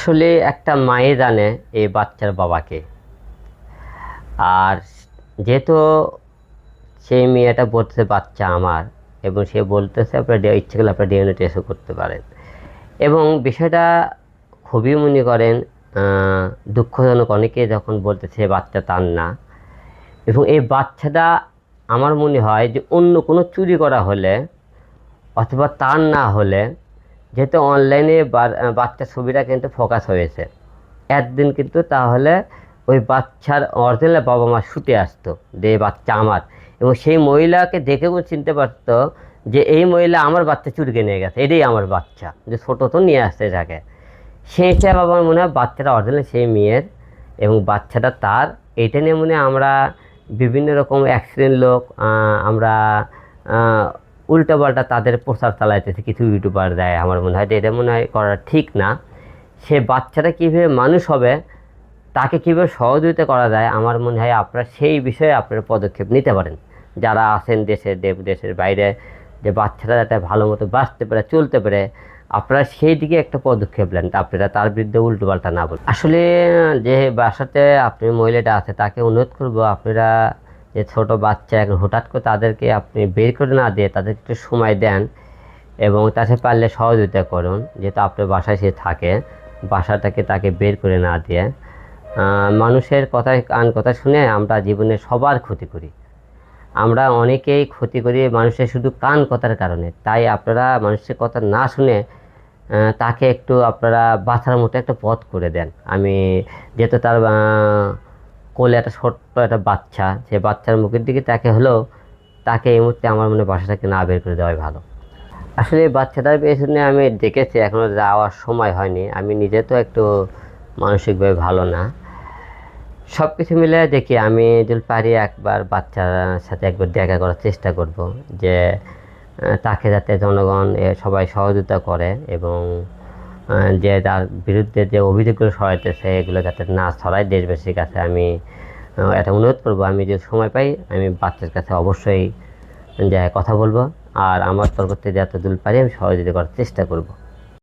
আসলে একটা মায়ে জানে এই বাচ্চার বাবাকে। আর যেহেতু সেই মেয়েটা বলতেছে, বাচ্চা আমার, এবং সে বলতেছে, আপনার ইচ্ছে করলে আপনার ডিএনএ টেস্টও করতে পারেন। এবং বিষয়টা খুবই মনে করেন দুঃখজনক। অনেকে যখন বলতেছে বাচ্চা তার না। এবং এই বাচ্চাটা আমার মনে হয় যে অন্য কোনো চুরি করা হলে অথবা তার না হলে যেহেতু অনলাইনে বাচ্চার ছবিটা কিন্তু ফোকাস হয়েছে। একদিন কিন্তু তাহলে ওই বাচ্চার অরিজিনাল বাবা মা ছুটে আসতো, যে বাচ্চা আমার। এবং সেই মহিলাকে দেখে দেখেও চিনতে পারতো যে এই মহিলা আমার বাচ্চা চুরিকে নিয়ে গেছে, এটাই আমার বাচ্চা, যে ছোটো তো নিয়ে আসতে থাকে। সেই হিসাবে মনে হয় বাচ্চাটা অরিজিনাল সেই মেয়ের এবং বাচ্চাটা তার। এইটা নিয়ে মনে আমরা বিভিন্ন রকম অ্যাক্সিডেন্ট লোক আমরা উল্টাপাল্টা তাদের প্রচার চালাইতেছে, কিছু ইউটিউবার দেয়। আমার মনে হয় এটা মনে হয় করা ঠিক না। সে বাচ্চাটা কীভাবে মানুষ হবে, তাকে কীভাবে সহযোগিতা করা যায়, আমার মনে হয় আপনারা সেই বিষয়ে আপনারা পদক্ষেপ নিতে পারেন। যারা আছেন দেশে দেশের বাইরে, যে বাচ্চারা যাতে ভালো মতো বাঁচতে পারে, চলতে পারে, আপনারা সেই দিকে একটা পদক্ষেপ নেন, আপনারা তার বিরুদ্ধে উল্টো পাল্টা না বলুন। আসলে, যে বাসাতে আপনি মহিলাটা আছে, তাকে অনুরোধ করব, আপনারা যে ছোট বাচ্চা হঠাৎ করে তাদেরকে আপনি বের করে না দিয়ে তাদের একটু সময় দেন এবং তাকে পারলে সহযোগিতা করুন, যেহেতু আপনার বাসায় সে থাকে, বাসাটাকে তাকে বের করে না দিয়ে। মানুষের কথা, কান কথা শুনে আমরা জীবনে সবার ক্ষতি করি। আমরা অনেকেই ক্ষতি করি মানুষের শুধু কান কথার কারণে। তাই আপনারা মানুষের কথা না শুনে তাকে একটু আপনারা বাঁচার মতো একটা পথ করে দেন। আমি যেহেতু তার কোলে একটা ছোট্ট একটা বাচ্চা, সে বাচ্চার মুখের দিকে তাকে হলেও তাকে এই মুহূর্তে আমার মনে বাসা থেকে না বের করে দেওয়াই ভালো। আসলে এই বাচ্চাটার পেছনে আমি দেখেছি এখনও যাওয়ার সময় হয়নি। আমি নিজে তো একটু মানসিকভাবে ভালো না। সব কিছু মিলে দেখি আমি যদি পারি একবার বাচ্চার সাথে একবার দেখা করার চেষ্টা করব, যে তাকে যাতে জনগণ সবাই সহযোগিতা করে এবং যে তার বিরুদ্ধে যে অভিযোগগুলো সরাইতেছে এগুলো যাতে না ছড়ায় দেশবাসীর কাছে আমি এটা অনুরোধ করব। আমি যদি সময় পাই, আমি বাচ্চার কাছে অবশ্যই যে কথা বলব। আর আমার তরফ থেকে যত দূর পারি, আমি সহযোগিতা করার চেষ্টা করব।